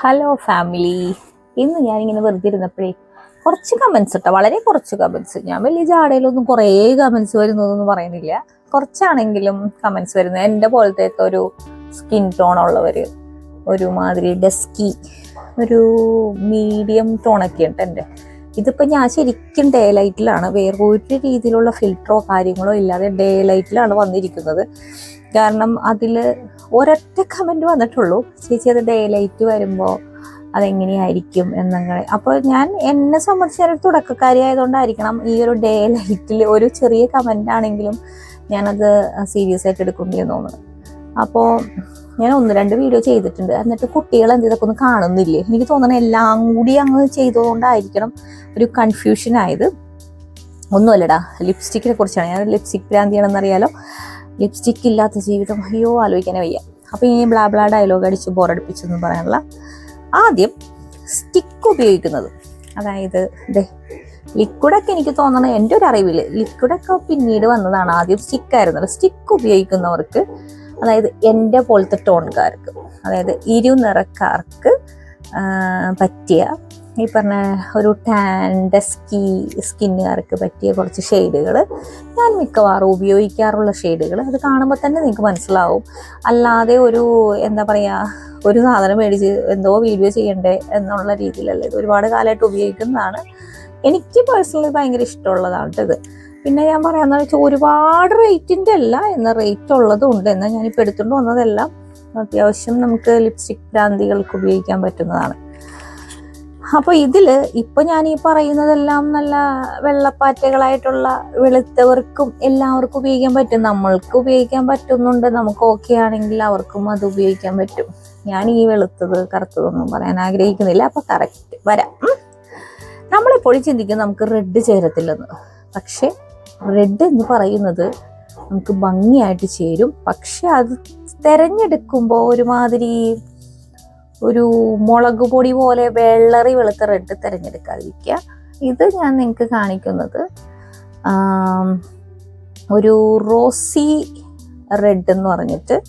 Hello family ഇന്ന് ഞാനിങ്ങനെ വെറുതെ ഇരുന്നപ്പോഴേ കുറച്ച് കമൻസ് കേട്ടോ വളരെ കുറച്ച് കമൻസ് ഞാൻ വലിയ ജാടയിലൊന്നും കുറേ കമൻസ് വരുന്നതൊന്നും പറയുന്നില്ല. കുറച്ചാണെങ്കിലും കമൻസ് വരുന്നത്. എന്റെ പോലത്തെ ഒരു സ്കിൻ ടോൺ ഉള്ളവർ ഒരുമാതിരി ഡെസ്കി ഒരു മീഡിയം ടോണൊക്കെ ഉണ്ട് എന്റെ. ഇതിപ്പോൾ ഞാൻ ശരിക്കും ഡേ ലൈറ്റിലാണ് വേറെ ഒരു രീതിയിലുള്ള ഫിൽറ്ററോ കാര്യങ്ങളോ ഇല്ലാതെ ഡേ ലൈറ്റിലാണ് വന്നിരിക്കുന്നത്. കാരണം അതിൽ ഒരൊറ്റ കമന്റ് വന്നിട്ടുള്ളൂ. ചേച്ചി അത് ഡേ ലൈറ്റ് വരുമ്പോൾ അതെങ്ങനെയായിരിക്കും എന്നങ്ങനെ. അപ്പോൾ ഞാൻ എന്നെ സംബന്ധിച്ച് ഒരു തുടക്കക്കാരി ആയതുകൊണ്ടായിരിക്കണം ഈ ഒരു ഡേ ലൈറ്റിൽ ഒരു ചെറിയ കമന്റ് ആണെങ്കിലും ഞാനത് സീരിയസ് ആയിട്ട് എടുക്കേണ്ടി തോന്നുന്നു അപ്പോൾ ഞാൻ ഒന്ന് രണ്ട് വീഡിയോ ചെയ്തിട്ടുണ്ട്. എന്നിട്ട് കുട്ടികൾ എന്ത് ഇതൊക്കെ ഒന്ന് കാണുന്നില്ലേ? എനിക്ക് തോന്നണം എല്ലാം കൂടി അങ്ങ് ചെയ്തതുകൊണ്ടായിരിക്കണം ഒരു കൺഫ്യൂഷൻ ആയത്. ഒന്നുമല്ലടാ ലിപ്സ്റ്റിക്കിനെ കുറിച്ചാണ്. ഞാൻ ലിപ്സ്റ്റിക് ഭ്രാന്തിയാണെന്ന് അറിയാലോ ലിപ്സ്റ്റിക് ഇല്ലാത്ത ജീവിതം. അയ്യോ ആലോചിക്കാനേ വയ്യ. അപ്പോൾ ഈ ബ്ലാ ബ്ലാ ഡയലോഗ് അടിച്ച് ബോറടിപ്പിച്ചെന്ന് പറയാനുള്ള ആദ്യം സ്റ്റിക്ക് ഉപയോഗിക്കുന്നത്. അതായത് ദേ ലിക്വിഡൊക്കെ എനിക്ക് തോന്നണം എന്റെ ഒരു അറിവിൽ ലിക്വിഡൊക്കെ പിന്നീട് വന്നതാണ് ആദ്യം സ്റ്റിക്കായിരുന്നത് സ്റ്റിക്ക് ഉപയോഗിക്കുന്നവർക്ക് അതായത് എന്റെ പോലത്തെ ടോൺകാർക്ക് അതായത് ഇരുനിറക്കാർക്ക് പറ്റിയ ഈ പറഞ്ഞ ഒരു ടാൻ ഡസ്കി സ്കിന്നുകാർക്ക് പറ്റിയ കുറച്ച് ഷെയ്ഡുകൾ ഞാൻ മിക്കവാറും ഉപയോഗിക്കാറുള്ള ഷെയ്ഡുകൾ അത് കാണുമ്പോൾ തന്നെ നിങ്ങൾക്ക് മനസ്സിലാവും. അല്ലാതെ ഒരു എന്താ പറയുക ഒരു സാധനം മേടിച്ച് എന്തോ വീഡിയോ ചെയ്യണ്ടേ എന്നുള്ള രീതിയിലല്ല. ഇത് ഒരുപാട് കാലമായിട്ട് ഉപയോഗിക്കുന്നതാണ്. എനിക്ക് പേഴ്സണലി ഭയങ്കര ഇഷ്ടമുള്ളതാണ് ഇത്. പിന്നെ ഞാൻ പറയാന്ന് വെച്ചാൽ ഒരുപാട് റേറ്റിന്റെ അല്ല എന്ന റേറ്റ് ഉള്ളതും ഉണ്ട് എന്നാൽ ഞാനിപ്പോൾ എടുത്തുകൊണ്ട് വന്നതെല്ലാം അത്യാവശ്യം നമുക്ക് ലിപ്സ്റ്റിക് ഭ്രാന്തികൾക്ക് ഉപയോഗിക്കാൻ പറ്റുന്നതാണ്. അപ്പോൾ ഇതിൽ ഇപ്പൊ ഞാൻ ഈ പറയുന്നതെല്ലാം നല്ല വെള്ളപ്പാറ്റകളായിട്ടുള്ള വെളുത്തവർക്കും എല്ലാവർക്കും ഉപയോഗിക്കാൻ പറ്റും. നമ്മൾക്ക് ഉപയോഗിക്കാൻ പറ്റുന്നുണ്ട്. നമുക്ക് ഓക്കെ ആണെങ്കിൽ അവർക്കും അത് ഉപയോഗിക്കാൻ പറ്റും. ഞാൻ ഈ വെളുത്തത് കറുത്തതൊന്നും പറയാൻ ആഗ്രഹിക്കുന്നില്ല. അപ്പൊ കറക്റ്റ് വരാം. നമ്മളെപ്പോഴും ചിന്തിക്കും നമുക്ക് റെഡ് ചേരത്തില്ലെന്ന്. പക്ഷെ റെഡ് എന്ന് പറയുന്നത് നമുക്ക് ഭംഗിയായിട്ട് ചേരും. പക്ഷെ അത് തെരഞ്ഞെടുക്കുമ്പോൾ ഒരുമാതിരി ഒരു മുളക് പൊടി പോലെ വെള്ളറി വെളുത്ത റെഡ് തിരഞ്ഞെടുക്കാതിരിക്കുക. ഇത് ഞാൻ നിങ്ങൾക്ക് കാണിക്കുന്നത് ഒരു റോസി റെഡ് എന്ന് പറഞ്ഞിട്ട്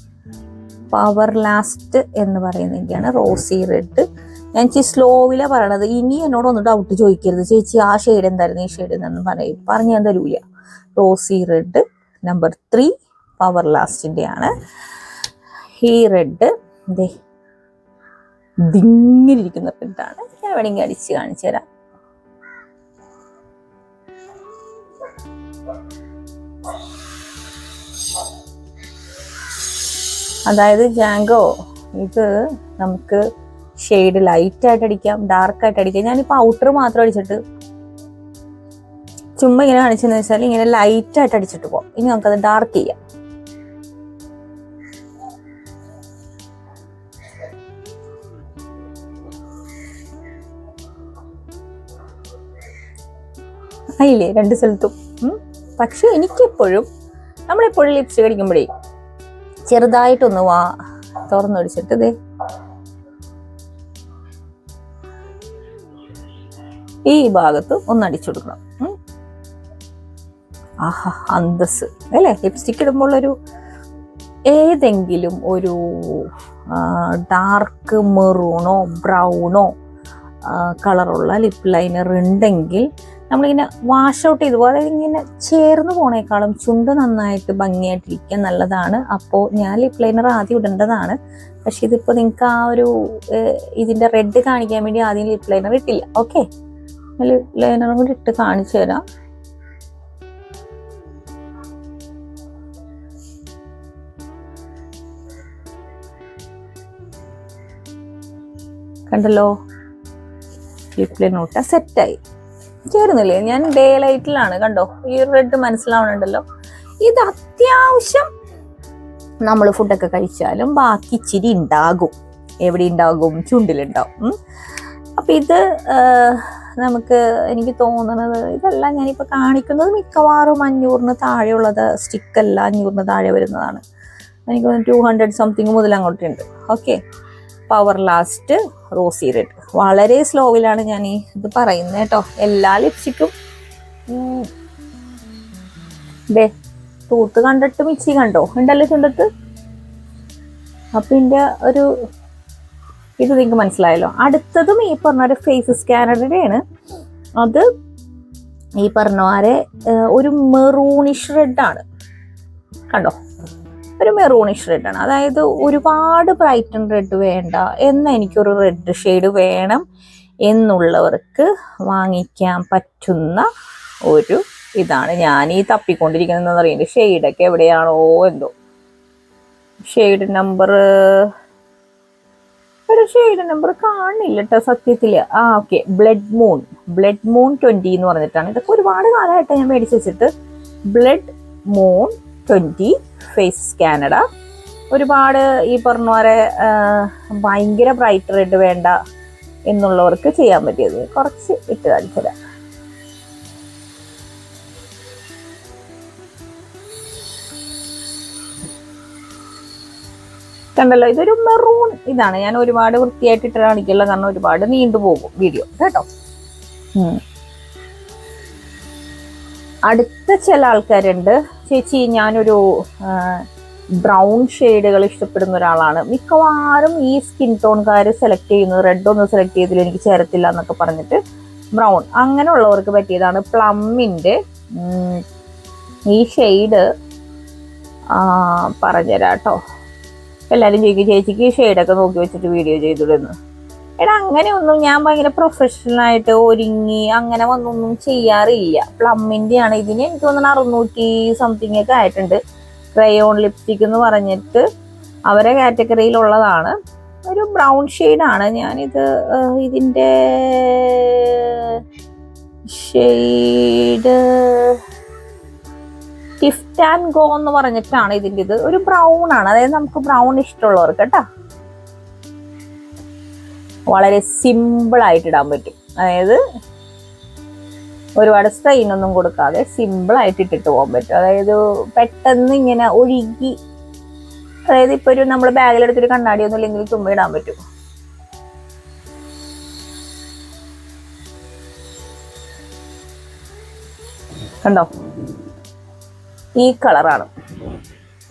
പവർ ലാസ്റ്റ് എന്ന് പറയുന്നതിന്റെയാണ് റോസി റെഡ് ഞാൻ ചി സ്ലോവിലാണ് പറയണത്. ഇനി എന്നോട് ഒന്ന് ഡൗട്ട് ചോദിക്കരുത്. ചേച്ചി ആ ഷെയ്ഡ് എന്തായിരുന്നു? ഈ ഷെയ്ഡ് എന്ന് പറയും. പറഞ്ഞു ഞാൻ തരൂല. Rosy red number three power ലാസ്റ്റിന്റെ ആണ് ഈ റെഡ് ദേ ദിങ്ങിലിരിക്കുന്ന പ്രിന്റാണ് ഞാൻ വേണമെങ്കിൽ അടിച്ച് കാണിച്ചു തരാം. അതായത് ജാങ്കോ ഇത് നമുക്ക് ഷെയ്ഡ് ലൈറ്റ് ആയിട്ട് അടിക്കാം ഡാർക്ക് ആയിട്ട് അടിക്കാം. ഞാനിപ്പോൾ ഔട്ടർ മാത്രം അടിച്ചിട്ട് ചുമ്മാ ഇങ്ങനെ കാണിച്ചെന്ന് വെച്ചാൽ ഇങ്ങനെ ലൈറ്റ് ആയിട്ട് അടിച്ചിട്ട് പോകാം ഇനി നമുക്കത് ഡാർക്ക് ചെയ്യാം. ആയില്ലേ? രണ്ട് സ്ഥലത്തും. പക്ഷേ എനിക്കെപ്പോഴും നമ്മളെപ്പോഴും ലിപ്സ്റ്റിക് അടിക്കുമ്പോഴേ ചെറുതായിട്ടൊന്ന് വാ തുറന്നൊടിച്ചിട്ട് ദേ. ഈ ഭാഗത്ത് ഒന്ന് അടിച്ചു കൊടുക്കണം. ആഹാ അന്തസ് അല്ലേ? ലിപ്സ്റ്റിക് ഇടുമ്പോൾ ഒരു ഏതെങ്കിലും ഒരു ഡാർക്ക് മെറൂണോ ബ്രൗണോ കളറുള്ള ലിപ് ലൈനർ ഉണ്ടെങ്കിൽ നമ്മളിങ്ങനെ വാഷ് ഔട്ട് ചെയ്തു അതായത് ഇങ്ങനെ ചേർന്ന് പോണേക്കാളും ചുണ്ട് നന്നായിട്ട് ഭംഗിയായിട്ടിരിക്കാൻ നല്ലതാണ്. അപ്പോൾ ഞാൻ ലിപ് ലൈനർ ആദ്യം ഇടേണ്ടതാണ്. പക്ഷെ ഇതിപ്പോൾ നിങ്ങൾക്ക് ആ ഒരു ഇതിന്റെ റെഡ് കാണിക്കാൻ വേണ്ടി ആദ്യം ലിപ് ലൈനർ ഇട്ടില്ല. ഓക്കെ ലിപ് ലൈനറും കൂടി ഇട്ട് കാണിച്ചു തരാം. കണ്ടല്ലോ? ലിപ് ലൈനർ ഇട്ട സെറ്റായി ചേരുന്നില്ലേ? ഞാൻ ഡേ ലൈറ്റിലാണ് കണ്ടോ? ഈ റെഡ് മനസ്സിലാവണുണ്ടല്ലോ. ഇത് അത്യാവശ്യം നമ്മൾ ഫുഡൊക്കെ കഴിച്ചാലും ബാക്കി ഇച്ചിരി ഉണ്ടാകും എവിടെ ഉണ്ടാകും ചുണ്ടിലുണ്ടാകും അപ്പം ഇത് നമുക്ക് എനിക്ക് തോന്നുന്നത് ഇതെല്ലാം ഞാനിപ്പോൾ കാണിക്കുന്നത് മിക്കവാറും അഞ്ഞൂറിന് താഴെയുള്ളത് സ്റ്റിക്കല്ല അഞ്ഞൂറിന് താഴെ വരുന്നതാണ്. എനിക്ക് ടു ഹൺഡ്രഡ് സംതിങ് മുതൽ അങ്ങോട്ടുണ്ട്. Okay power last rosy red വളരെ സ്ലോവിലാണ് ഞാൻ ഈ ഇത് പറയുന്നത് കേട്ടോ. എല്ലാ ലിപ്സ്റ്റിക്കും തൂത്ത് കണ്ടിട്ട് മിക്സി കണ്ടോ? ഉണ്ടല്ലോ ചുണ്ടത്ത്? അപ്പൊ ഇതിന്റെ ഒരു ഇത് നിങ്ങൾക്ക് മനസ്സിലായല്ലോ. അടുത്തതും ഈ പറഞ്ഞ ഒരു ഫേസ് സ്കാനറുടെയാണ് അത് ഈ പറഞ്ഞ ഒരു മെറൂണിഷ് റെഡാണ് കണ്ടോ? ഒരു മെറൂണിഷ് ആണ്. അതായത് ഒരുപാട് ബ്രൈറ്റൺ റെഡ് വേണ്ട എന്ന എനിക്കൊരു റെഡ് ഷെയ്ഡ് വേണം എന്നുള്ളവർക്ക് വാങ്ങിക്കാൻ പറ്റുന്ന ഒരു ഇതാണ്. ഞാൻ ഈ തപ്പിക്കൊണ്ടിരിക്കുന്നതെന്ന് അറിയുന്നത് ഷെയ്ഡൊക്കെ എവിടെയാണോ എന്തോ. ഷെയ്ഡ് നമ്പർ ഒരു ഷെയ്ഡ് നമ്പർ കാണില്ല കേട്ടോ സത്യത്തിൽ. ആ okay blood moon blood moon twenty എന്ന് പറഞ്ഞിട്ടാണ്. ഇതൊക്കെ ഒരുപാട് കാലമായിട്ട് ഞാൻ മേടിച്ച് വെച്ചിട്ട്. ബ്ലഡ് മൂൺ ട്വന്റി ഫേസ് സ്കാനഡ ഒരുപാട് ഈ പറഞ്ഞ പോലെ ഭയങ്കര ബ്രൈറ്റ് റെഡ് വേണ്ട എന്നുള്ളവർക്ക് ചെയ്യാൻ പറ്റിയത്. കുറച്ച് ഇട്ട് കാണിച്ചു കണ്ടല്ലോ ഇതൊരു മെറൂൺ ഇതാണ്. ഞാൻ ഒരുപാട് വൃത്തിയായിട്ട് ഇട്ട് കാണിക്കില്ല കാരണം ഒരുപാട് നീണ്ടു പോകും വീഡിയോ കേട്ടോ? അടുത്ത ചില ആൾക്കാരുണ്ട്. ചേച്ചി ഞാനൊരു ബ്രൗൺ ഷെയ്ഡുകൾ ഇഷ്ടപ്പെടുന്ന ഒരാളാണ്. മിക്കവാറും ഈ സ്കിൻ ടോൺകാർ സെലക്ട് ചെയ്യുന്നത് റെഡ് ഒന്നും സെലക്ട് ചെയ്തില്ല എനിക്ക് ചേരത്തില്ല എന്നൊക്കെ പറഞ്ഞിട്ട് ബ്രൗൺ അങ്ങനെയുള്ളവർക്ക് പറ്റിയതാണ് പ്ലമ്മിന്റെ ഈ ഷെയ്ഡ് പറഞ്ഞുതരാം കേട്ടോ എല്ലാവരും ചോദിക്കും ചേച്ചിക്ക് ഷെയ്ഡൊക്കെ നോക്കി വെച്ചിട്ട് വീഡിയോ ചെയ്തിടുന്നു എടാ അങ്ങനെയൊന്നും ഞാൻ ഭയങ്കര പ്രൊഫഷണൽ ആയിട്ട് ഒരുങ്ങി അങ്ങനെ വന്നൊന്നും ചെയ്യാറില്ല. പ്ലമ്മിന്റെ ആണ് ഇതിന് എനിക്ക് തോന്നുന്നു അറുന്നൂറ്റി സംതിങ് ഒക്കെ ആയിട്ടുണ്ട്. ക്രയോൺ ലിപ്സ്റ്റിക് എന്ന് പറഞ്ഞിട്ട് അവരെ കാറ്റഗറിയിലുള്ളതാണ് ഒരു ബ്രൗൺ ആണ് ഞാനിത് ഇതിന്റെ ഷെയ്ഡ് ഗിഫ്റ്റ് ആൻഡ് ഗോ എന്ന് പറഞ്ഞിട്ടാണ് ഇതിന്റെ ഇത് ഒരു ബ്രൗൺ ആണ്. അതായത് നമുക്ക് ബ്രൗൺ ഇഷ്ടമുള്ളവർക്ക് കേട്ടോ. വളരെ സിമ്പിൾ ആയിട്ട് ഇടാൻ പറ്റും. അതായത് ഒരുപാട് സ്ട്രെയിൻ ഒന്നും കൊടുക്കാതെ സിമ്പിളായിട്ട് ഇട്ടിട്ട് പോകാൻ പറ്റും. അതായത് പെട്ടെന്ന് ഇങ്ങനെ ഒഴുകി അതായത് ഇപ്പൊ ഒരു നമ്മൾ ബാഗിലെടുത്തൊരു കണ്ണാടി ഒന്നും ഇല്ലെങ്കിൽ ചുമ്മാ ഇടാൻ പറ്റും. കണ്ടോ? ഈ കളറാണ്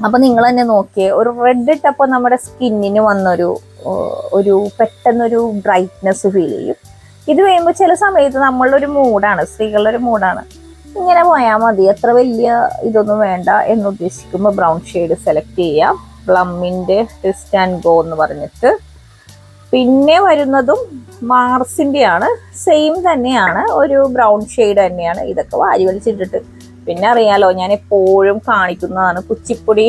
അപ്പൊ നിങ്ങൾ തന്നെ നോക്കിയേ ഒരു റെഡ് ഇട്ടപ്പോൾ നമ്മുടെ സ്കിന്നിന് വന്നൊരു ഒരു പെട്ടെന്നൊരു ബ്രൈറ്റ്നെസ് ഫീൽ ചെയ്യും. ഇത് കഴിയുമ്പോൾ ചില സമയത്ത് നമ്മളുടെ ഒരു മൂഡാണ് സ്ത്രീകളുടെ ഒരു മൂഡാണ് ഇങ്ങനെ പോയാൽ മതി എത്ര വലിയ ഇതൊന്നും വേണ്ട എന്ന് ഉദ്ദേശിക്കുമ്പോൾ ബ്രൗൺ ഷെയ്ഡ് സെലക്ട് ചെയ്യാം. പ്ലമ്മിന്റെ ട്വിസ്റ്റ് ആൻഡ് ഗോ എന്ന് പറഞ്ഞിട്ട്. പിന്നെ വരുന്നതും മാർസിന്റെ ആണ് സെയിം തന്നെയാണ് ഒരു ബ്രൗൺ ഷെയ്ഡ് തന്നെയാണ്. ഇതൊക്കെ വാരി വലിച്ചിട്ടിട്ട് പിന്നെ അറിയാലോ ഞാൻ എപ്പോഴും കാണിക്കുന്നതാണ് കുച്ചിപ്പൊടി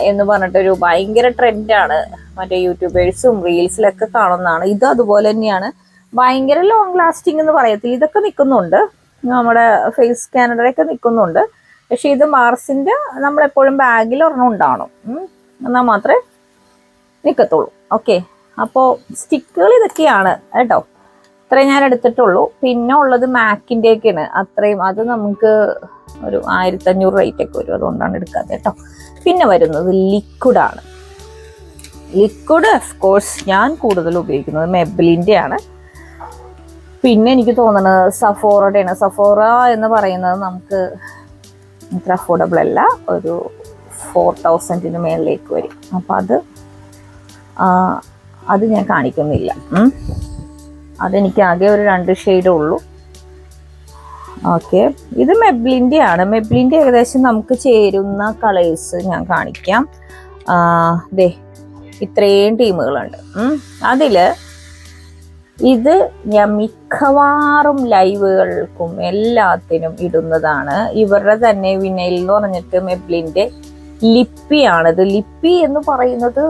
എന്ന് പറഞ്ഞിട്ടൊരു ഭയങ്കര ട്രെൻഡാണ് മറ്റേ യൂട്യൂബേഴ്സും റീൽസിലൊക്കെ കാണുന്നതാണ്. ഇത് അതുപോലെ തന്നെയാണ്. ഭയങ്കര ലോങ് ലാസ്റ്റിംഗ് എന്ന് പറയത്തില്ല. ഇതൊക്കെ നിൽക്കുന്നുണ്ട്. നമ്മുടെ ഫേസ് സ്കാനറൊക്കെ നിൽക്കുന്നുണ്ട്. പക്ഷെ ഇത് മാർസിന്റെ നമ്മളെപ്പോഴും ബാഗിൽ ഒരെണ്ണം ഉണ്ടാവണം. എന്നാൽ മാത്രമേ നിൽക്കത്തുള്ളൂ. ഓക്കെ. അപ്പോൾ സ്റ്റിക്കുകൾ ഇതൊക്കെയാണ് കേട്ടോ. ഇത്രയും ഞാൻ എടുത്തിട്ടുള്ളൂ. പിന്നെ ഉള്ളത് മാക്കിന്റെ ഒക്കെയാണ് അത്രയും അത് നമുക്ക് ഒരു ആയിരത്തി അഞ്ഞൂറ് റേറ്റ് ഒക്കെ വരും. അതുകൊണ്ടാണ് എടുക്കാത്ത കേട്ടോ. പിന്നെ വരുന്നത് ലിക്വിഡാണ് ലിക്വിഡ് കോഴ്സ് ഞാൻ കൂടുതൽ ഉപയോഗിക്കുന്നത് മെബ്ലിന്റെ ആണ് പിന്നെ എനിക്ക് തോന്നുന്നത് സഫോറയുടെയാണ് സഫോറ എന്ന് പറയുന്നത് നമുക്ക് ഇത്ര അഫോർഡബിൾ അല്ല. ഒരു ഫോർ തൗസൻഡിന് മേളിലേക്ക് വരും. അപ്പം അത് അത് ഞാൻ കാണിക്കുന്നില്ല. അതെനിക്ക് ആകെ ഒരു രണ്ട് ഷെയ്ഡേ ഉള്ളൂ. ഓക്കെ ഇത് മെബ്ലിന്റെ ആണ്. മെബ്ലിന്റെ ഏകദേശം നമുക്ക് ചേരുന്ന കളേഴ്സ് ഞാൻ കാണിക്കാം. ദേ ഇത്രയും ടീമുകളുണ്ട്. അതിൽ ഇത് ഞാൻ മിക്കവാറും ലൈവുകൾക്കും എല്ലാത്തിനും ഇടുന്നതാണ്. ഇവരുടെ തന്നെ വിനയിൽ എന്ന് പറഞ്ഞിട്ട് മെബ്ലിന്റെ ലിപ്പിയാണിത് ലിപ്പി എന്ന് പറയുന്നത്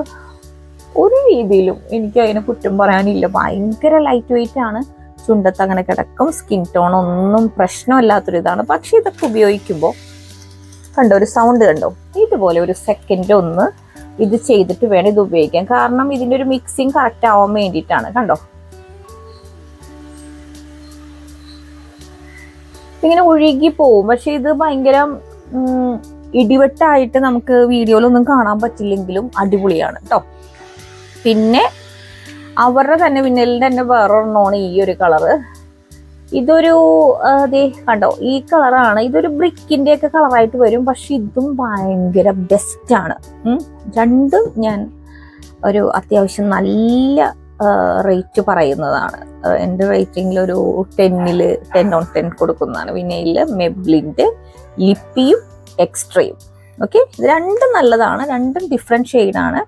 ഒരു രീതിയിലും എനിക്ക് അതിനെ കുറ്റം പറയാനില്ല. ഭയങ്കര ലൈറ്റ് വെയിറ്റ് ആണ്. ചുണ്ടത്ത് അങ്ങനെ കിടക്കും. സ്കിൻ ടോൺ ഒന്നും പ്രശ്നമില്ലാത്തൊരു ഇതാണ്. പക്ഷേ ഇതൊക്കെ ഉപയോഗിക്കുമ്പോൾ കണ്ടോ ഒരു സൗണ്ട് കണ്ടോ? ഇതുപോലെ ഒരു സെക്കൻഡ് ഒന്ന് ഇത് ചെയ്തിട്ട് വേണം ഇത് ഉപയോഗിക്കാൻ. കാരണം ഇതിന്റെ ഒരു മിക്സിങ് കറക്റ്റ് ആവാൻ വേണ്ടിയിട്ടാണ്. കണ്ടോ? ഇങ്ങനെ ഒഴുകി പോവും. പക്ഷെ ഇത് ഭയങ്കര ഇടിവെട്ടായിട്ട് നമുക്ക് വീഡിയോയിലൊന്നും കാണാൻ പറ്റില്ലെങ്കിലും അടിപൊളിയാണ് കേട്ടോ പിന്നെ അവരുടെ തന്നെ പിന്നലിന്റെ തന്നെ വേറൊരെണ്ണമാണ് ഈ ഒരു കളറ് ഇതൊരു അതേ കണ്ടോ? ഈ കളറാണ് ഇതൊരു ബ്രിക്കിന്റെ ഒക്കെ കളറായിട്ട് വരും. പക്ഷെ ഇതും ഭയങ്കര ബെസ്റ്റാണ് രണ്ടും ഞാൻ ഒരു അത്യാവശ്യം നല്ല റേറ്റ് പറയുന്നതാണ്. എന്റെ റേറ്റിംഗിൽ ഒരു ടെന്നിൽ ടെൻ ഓൺ ടെൻ കൊടുക്കുന്നതാണ്. വിനയിൽ മെബ്ലിന്റെ ലിപ്പിയും എക്സ്ട്രയും ഓക്കെ ഇത് രണ്ടും നല്ലതാണ്. രണ്ടും ഡിഫറെന്റ് ഷെയ്ഡാണ്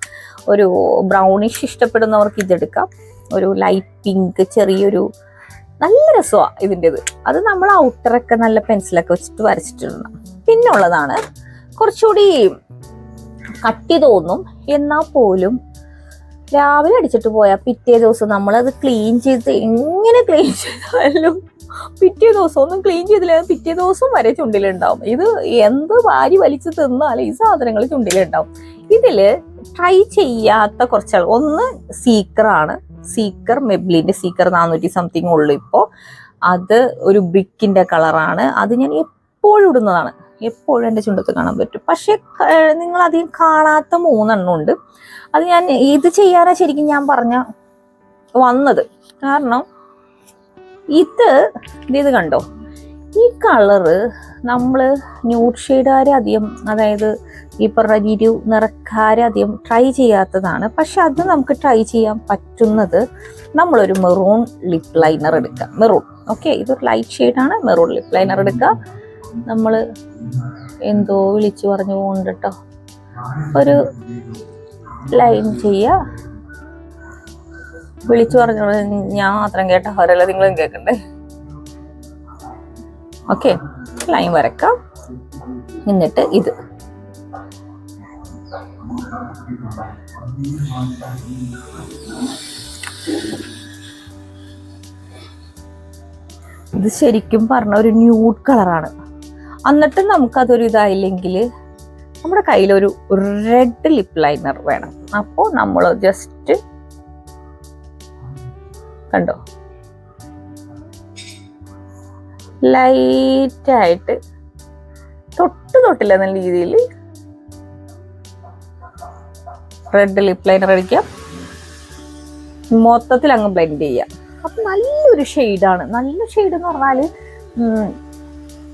ഒരു ബ്രൗണിഷ് ഇഷ്ടപ്പെടുന്നവർക്ക് ഇതെടുക്കാം. ഒരു ലൈറ്റ് പിങ്ക് ചെറിയൊരു നല്ല രസമാണ് ഇതിന്റെത്. അത് നമ്മൾ ഔട്ടറൊക്കെ നല്ല പെൻസിലൊക്കെ വെച്ചിട്ട് വരച്ചിട്ടുണ്ട് പിന്നെ ഉള്ളതാണ് കുറച്ചുകൂടി കട്ടി തോന്നും. എന്നാൽ പോലും രാവിലെ അടിച്ചിട്ട് പോയാൽ പിറ്റേ ദിവസം നമ്മളത് ക്ലീൻ ചെയ്ത് എങ്ങനെ ക്ലീൻ ചെയ്താലും പിറ്റേ ദിവസം ഒന്നും ക്ലീൻ ചെയ്തില്ല പിറ്റേ ദിവസം വരെ ചുണ്ടിലുണ്ടാവും. ഇത് എന്ത് വാരി വലിച്ച് തിന്നാലും ഈ സാധനങ്ങൾ ചുണ്ടിലുണ്ടാവും. ഇതിൽ ട്രൈ ചെയ്യാത്ത കുറച്ചാൾ ഒന്ന് സീക്കറാണ് സീക്കർ മെബ്ലിന്റെ സീക്കർ നാനൂറ്റി സംതിങ് ഉള്ളു ഇപ്പോൾ അത് ഒരു ബ്രിക്കിന്റെ കളറാണ് അത് ഞാൻ എപ്പോഴും ഇടുന്നതാണ്. എപ്പോഴും എന്റെ ചുണ്ടത്ത് കാണാൻ പറ്റും. പക്ഷേ നിങ്ങൾ അധികം കാണാത്ത മൂന്നെണ്ണം ഉണ്ട്. അത് ഞാൻ ഇത് ചെയ്യാനാ ശരിക്കും ഞാൻ പറഞ്ഞ വന്നത്. കാരണം ഇത് ഇത് കണ്ടോ? ഈ കളറ് നമ്മൾ ന്യൂഡ് ഷെയ്ഡുകാരെ അധികം അതായത് ഈ പറഞ്ഞ ഇരു നിറക്കാരെ അധികം ട്രൈ ചെയ്യാത്തതാണ്. പക്ഷെ അത് നമുക്ക് ട്രൈ ചെയ്യാൻ പറ്റുന്നത് നമ്മളൊരു മെറൂൺ ലിപ് ലൈനർ എടുക്കാം മെറൂൺ ഓക്കെ ഇതൊരു ലൈറ്റ് ഷെയ്ഡാണ് മെറൂൺ ലിപ് ലൈനർ എടുക്കുക. നമ്മൾ എന്തോ വിളിച്ചു പറഞ്ഞു പോകുന്നുണ്ട് കേട്ടോ ഒരു ലൈൻ ചെയ്യുക. വിളിച്ചു പറഞ്ഞോളൂ. ഞാൻ മാത്രം കേട്ട ഹോരല്ല നിങ്ങളും കേൾക്കണ്ടേ ഓക്കെ ലൈൻ വരക്കാം. എന്നിട്ട് ഇത്. ഇത് ശരിക്കും പറഞ്ഞ ഒരു ന്യൂഡ് കളറാണ് എന്നിട്ട് നമുക്കതൊരു ഇതായില്ലെങ്കിൽ നമ്മുടെ കയ്യിലൊരു റെഡ് ലിപ് ലൈനർ വേണം. അപ്പോൾ നമ്മൾ ജസ്റ്റ് കണ്ടോ? ലൈറ്റായിട്ട് തൊട്ട് തൊട്ടില്ല എന്ന രീതിയിൽ. റെഡ് ലിപ് ലൈനർ അടിക്കാം. മൊത്തത്തിൽ അങ്ങ് ബ്ലെൻഡ് ചെയ്യാം. അപ്പം നല്ലൊരു ഷെയ്ഡാണ് നല്ല ഷെയ്ഡ് എന്ന് പറഞ്ഞാൽ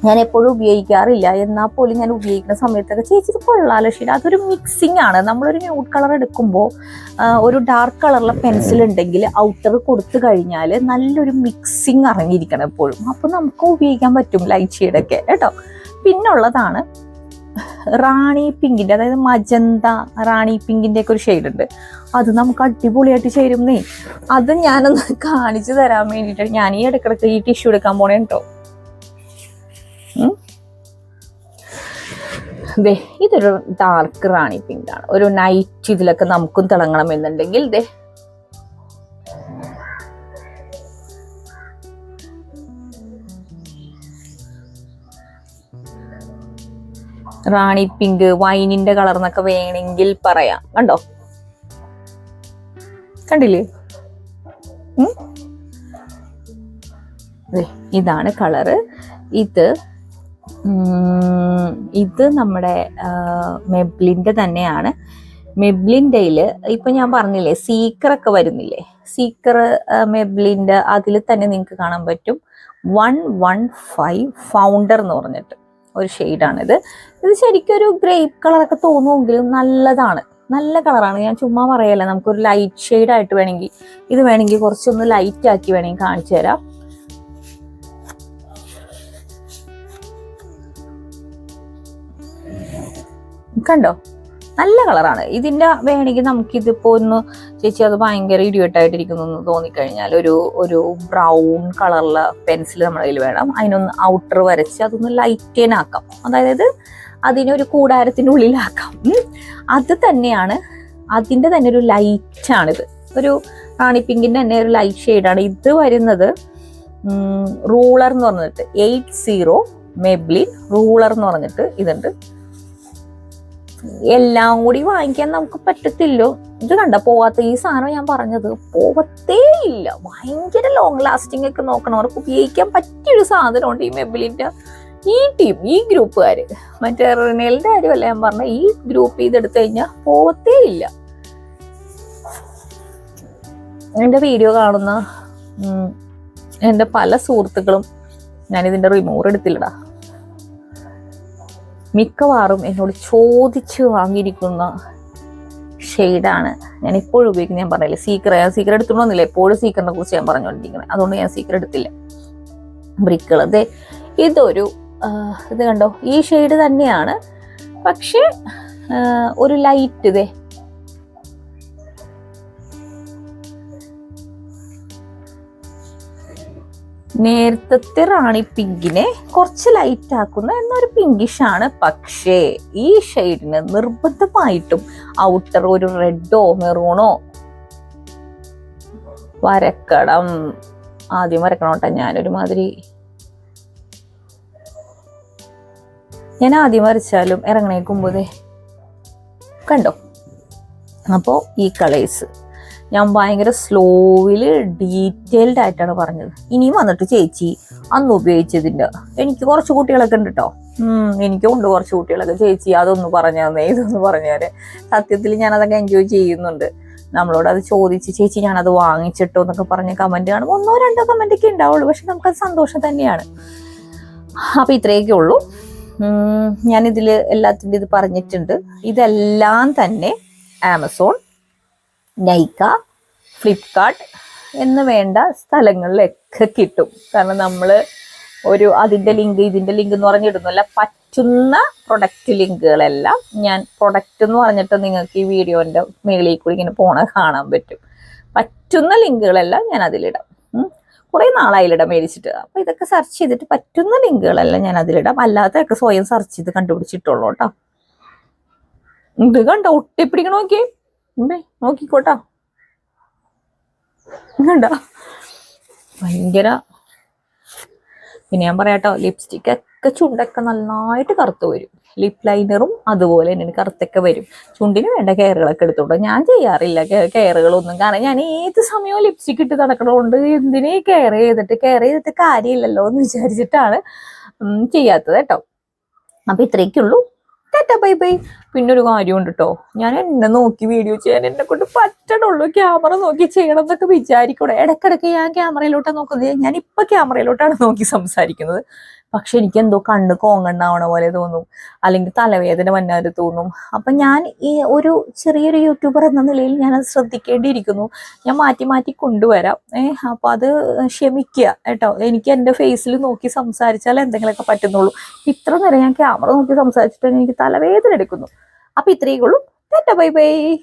ഞാൻ എപ്പോഴും ഉപയോഗിക്കാറില്ല. എന്നാൽ പോലും ഞാൻ ഉപയോഗിക്കുന്ന സമയത്തൊക്കെ ചേച്ചി ഇത് കൊള്ളാലോ ശരി അതൊരു മിക്സിംഗ് ആണ്. നമ്മളൊരു ന്യൂഡ് കളർ എടുക്കുമ്പോൾ ഒരു ഡാർക്ക് കളറിലെ പെൻസിൽ ഉണ്ടെങ്കിൽ ഔട്ടർ കൊടുത്തു കഴിഞ്ഞാൽ നല്ലൊരു മിക്സിങ് ഇറങ്ങിയിരിക്കണം എപ്പോഴും. അപ്പോൾ നമുക്ക് ഉപയോഗിക്കാൻ പറ്റും ലൈറ്റ് ഷെയ്ഡൊക്കെ കേട്ടോ? പിന്നുള്ളതാണ് റാണി പിങ്കിന്റെ അതായത് മജന്ത റാണി പിങ്കിന്റെ ഒക്കെ ഒരു ഷെയ്ഡ് ഉണ്ട്. അത് നമുക്ക് അടിപൊളിയായിട്ട് ചേരുന്നേ. അത് ഞാനൊന്ന് കാണിച്ചു തരാൻ വേണ്ടിയിട്ട് ഞാൻ ഈ ഇടയ്ക്കിടയ്ക്ക് ഈ ടിഷ്യൂ എടുക്കാൻ പോണേ കേട്ടോ. ദേ ഇതൊരു ഡാർക്ക് റാണി പിങ്ക് ആണ്. ഒരു നൈറ്റ് ഇതിലൊക്കെ നമുക്കും തിളങ്ങണം എന്നുണ്ടെങ്കിൽ ദേ. റാണി പിങ്ക് വൈനിന്റെ കളർ എന്നൊക്കെ വേണമെങ്കിൽ പറയാം. കണ്ടോ? കണ്ടില്ലേ? ഇതാണ് കളറ് ഇത് ഇത് നമ്മുടെ മെബ്ലിന്റെ തന്നെയാണ്. മെബ്ലിന്റെയിൽ ഇപ്പം ഞാൻ പറഞ്ഞില്ലേ സീക്കറൊക്കെ വരുന്നില്ലേ? സീക്കർ മെബ്ലിന്റെ അതിൽ തന്നെ നിങ്ങൾക്ക് കാണാൻ പറ്റും. വൺ വൺ ഫൈവ് ഫൗണ്ടർ എന്ന് പറഞ്ഞിട്ട് ഒരു ഷെയ്ഡാണിത്. ഇത് ശരിക്കും ഒരു ഗ്രേപ്പ് കളറൊക്കെ തോന്നുമെങ്കിലും നല്ലതാണ്. നല്ല കളറാണ്. ഞാൻ ചുമ്മാ പറയല്ല നമുക്കൊരു ലൈറ്റ് ഷെയ്ഡായിട്ട് വേണമെങ്കിൽ ഇത് വേണമെങ്കിൽ കുറച്ചൊന്ന് ലൈറ്റ് ആക്കി വേണമെങ്കിൽ കാണിച്ചു തരാം. കണ്ടോ? നല്ല കളറാണ്. ഇതിന്റെ വേണമെങ്കിൽ നമുക്കിതിപ്പോ ഒന്ന് ചേച്ചി അത് ഭയങ്കര ഇടിവെട്ടായിട്ടിരിക്കുന്നു എന്ന് തോന്നിക്കഴിഞ്ഞാൽ ഒരു ഒരു ബ്രൗൺ കളറുള്ള പെൻസിൽ നമ്മുടെ കയ്യിൽ വേണം. അതിനൊന്ന് ഔട്ടർ വരച്ച് അതൊന്ന് ലൈറ്റേൻ ആക്കാം. അതായത് അതിനൊരു ഉം. അത് തന്നെയാണ് അതിന്റെ തന്നെ ഒരു ലൈറ്റാണിത് ഒരു റാണി പിങ്കിന്റെ തന്നെ ഒരു ലൈറ്റ് ഷെയ്ഡാണ് ഇത് വരുന്നത് റൂളർ എന്ന് പറഞ്ഞിട്ട് എയ്റ്റ് സീറോ മെബ്ലിൻ റൂളർ എന്ന് പറഞ്ഞിട്ട് ഇതുണ്ട്. എല്ലാം കൂടി വാങ്ങിക്കാൻ നമുക്ക് പറ്റത്തില്ലോ. ഇത് കണ്ട? പോവാത്ത ഈ സാധനം ഞാൻ പറഞ്ഞത് പോവത്തേ ഇല്ല. ഭയങ്കര ലോങ് ലാസ്റ്റിംഗ് ഒക്കെ നോക്കണവർക്ക് ഉപയോഗിക്കാൻ പറ്റിയൊരു സാധനമുണ്ട് ഈ മെബിലിന്റെ. ഈ ടീം ഈ ഗ്രൂപ്പുകാര്. മറ്റേ റിനേലിന്റെ കാര്യമല്ല ഞാൻ പറഞ്ഞ? ഈ ഗ്രൂപ്പ് ഇതെടുത്തു കഴിഞ്ഞാൽ പോവത്തേ ഇല്ല. എന്റെ വീഡിയോ കാണുന്ന എന്റെ പല സുഹൃത്തുക്കളും ഞാനിതിന്റെ റിമൂവർ എടുത്തില്ലടാ. മിക്കവാറും എന്നോട് ചോദിച്ച് വാങ്ങിയിരിക്കുന്ന ഷെയ്ഡാണ്. ഞാൻ എപ്പോഴും ഉപയോഗിക്കുന്നത് ഞാൻ പറഞ്ഞില്ല സീക്കർ ഞാൻ സീക്കർ എടുത്തോണ്ടില്ല എപ്പോഴും സീക്കറിനെ കുറിച്ച് ഞാൻ പറഞ്ഞുകൊണ്ടിരിക്കുന്നത്. അതുകൊണ്ട് ഞാൻ സീക്കർ എടുത്തില്ല. ബ്രിക്കുകൾ അതെ ഇതൊരു ഇത് കണ്ടോ? ഈ ഷെയ്ഡ് തന്നെയാണ്. പക്ഷേ ഒരു ലൈറ്റ് ഇതേ നേരത്തെ റാണി പിങ്കിനെ കുറച്ച് ലൈറ്റ് ആക്കുന്ന എന്നൊരു പിങ്കിഷ് ആണ്. പക്ഷേ ഈ ഷെയ്ഡിന് നിർബന്ധമായിട്ടും ഔട്ടർ ഒരു റെഡോ മെറൂണോ വരക്കണം. ആദ്യം വരക്കണം കേട്ടോ. ഞാനൊരു മാതിരി ഞാൻ ആദ്യം വരച്ചാലും ഇറങ്ങണേക്കുമ്പോതേ കണ്ടോ? അപ്പോ ഈ കളേഴ്സ് ഞാൻ ഭയങ്കര സ്ലോവിൽ ഡീറ്റെയിൽഡ് ആയിട്ടാണ് പറഞ്ഞത്. ഇനിയും വന്നിട്ട് ചേച്ചി അന്ന് ഉപയോഗിച്ചതിന്റെ എനിക്ക് കുറച്ച് കുട്ടികളൊക്കെ ഉണ്ട് കേട്ടോ എനിക്കും ഉണ്ട് കുറച്ച് കുട്ടികളൊക്കെ. ചേച്ചി അതൊന്ന് പറഞ്ഞു തന്നെ ഇതൊന്ന് പറഞ്ഞു തരേ സത്യത്തിൽ ഞാൻ അതൊക്കെ എൻജോയ് ചെയ്യുന്നുണ്ട്. നമ്മളോട് അത് ചോദിച്ച് ചേച്ചി ഞാനത് വാങ്ങിച്ചിട്ടോ എന്നൊക്കെ പറഞ്ഞ് കമന്റ് കാണുമ്പോൾ ഒന്നോ രണ്ടോ കമന്റ് ഒക്കെ ഉണ്ടാവുള്ളൂ. പക്ഷെ നമുക്കത് സന്തോഷം തന്നെയാണ്. അപ്പൊ ഇത്രയൊക്കെ ഉള്ളൂ. ഞാനിതിൽ എല്ലാത്തിന്റെ ഇത് പറഞ്ഞിട്ടുണ്ട്. ഇതെല്ലാം തന്നെ ആമസോൺ നൈക്ക ഫ്ലിപ്കാർട്ട് എന്ന് വേണ്ട സ്ഥലങ്ങളിലൊക്കെ കിട്ടും. കാരണം നമ്മൾ ഒരു അതിന്റെ ലിങ്ക് ഇതിന്റെ ലിങ്ക് എന്ന് പറഞ്ഞിടുന്നല്ല പറ്റുന്ന പ്രൊഡക്റ്റ് ലിങ്കുകളെല്ലാം ഞാൻ പ്രൊഡക്റ്റ് എന്ന് പറഞ്ഞിട്ട് നിങ്ങൾക്ക് ഈ വീഡിയോന്റെ മേളിൽ കൂടി ഇങ്ങനെ പോണ കാണാൻ പറ്റും. പറ്റുന്ന ലിങ്കുകളെല്ലാം ഞാൻ അതിലിടാം. കുറേ നാളായിലിടാം മേടിച്ചിട്ട്. അപ്പോൾ ഇതൊക്കെ സെർച്ച് ചെയ്തിട്ട് പറ്റുന്ന ലിങ്കുകളെല്ലാം ഞാൻ അതിലിടാം. അല്ലാത്തതൊക്കെ സ്വയം സെർച്ച് ചെയ്ത് കണ്ടുപിടിച്ചിട്ടുള്ളൂ കേട്ടോ. ഇത് കണ്ടോ? ഒട്ടിപ്പിടിക്കണ നോക്കിയേ? ഉണ്ടേ നോക്കിക്കോട്ടോ. കണ്ടോ ഭയങ്കര. പിന്നെ ഞാൻ പറയാട്ടോ ലിപ്സ്റ്റിക് ഒക്കെ ചുണ്ടൊക്കെ നന്നായിട്ട് കറുത്ത് വരും. ലിപ് ലൈനറും അതുപോലെ തന്നെ കറുത്തൊക്കെ വരും. ചുണ്ടിന് വേണ്ട കെയറുകളൊക്കെ എടുത്തോട്ടോ ഞാൻ ചെയ്യാറില്ല കെയറുകളൊന്നും കാരണം ഞാൻ ഏത് സമയവും ലിപ്സ്റ്റിക് ഇട്ട് നടക്കണതുകൊണ്ട് എന്തിനെ കെയർ ചെയ്തിട്ട് കെയർ ചെയ്തിട്ട് കാര്യമില്ലല്ലോ എന്ന് വിചാരിച്ചിട്ടാണ് ചെയ്യാത്തത് കേട്ടോ. അപ്പൊ ഇത്രയൊക്കെയുള്ളൂ. Tata bye bye. പിന്നെ ഒരു കാര്യമുണ്ട് കേട്ടോ ഞാൻ എന്നെ നോക്കി വീഡിയോ ചെയ്യാൻ എന്നെ കൊണ്ട് പറ്റണുള്ളൂ. ക്യാമറ നോക്കി ചെയ്യണം എന്നൊക്കെ വിചാരിക്കൂടെ ഇടയ്ക്കിടയ്ക്ക് ഞാൻ ക്യാമറയിലോട്ടാണ് നോക്കുന്നത്. ഞാൻ ഇപ്പൊ ക്യാമറയിലോട്ടാണ് നോക്കി സംസാരിക്കുന്നത്. പക്ഷെ എനിക്ക് എന്തോ കണ്ണ് കോങ്ങണ്ണാവണ പോലെ തോന്നും. അല്ലെങ്കിൽ തലവേദന വന്നാൽ തോന്നും. അപ്പൊ ഞാൻ ഈ ഒരു ചെറിയൊരു യൂട്യൂബർ എന്ന നിലയിൽ ഞാൻ അത് ശ്രദ്ധിക്കേണ്ടിയിരിക്കുന്നു. ഞാൻ മാറ്റി മാറ്റി കൊണ്ടുവരാം. ഏഹ് അപ്പൊ അത് ക്ഷമിക്കുക കേട്ടോ. എനിക്ക് എന്റെ ഫേസിൽ നോക്കി സംസാരിച്ചാൽ എന്തെങ്കിലുമൊക്കെ പറ്റുന്നുള്ളൂ. ഇത്ര നേരം ഞാൻ ക്യാമറ നോക്കി സംസാരിച്ചിട്ട് എനിക്ക് തലവേദന എടുക്കുന്നു. അപ്പൊ ഇത്രയേ ഉള്ളൂ. Bye bye.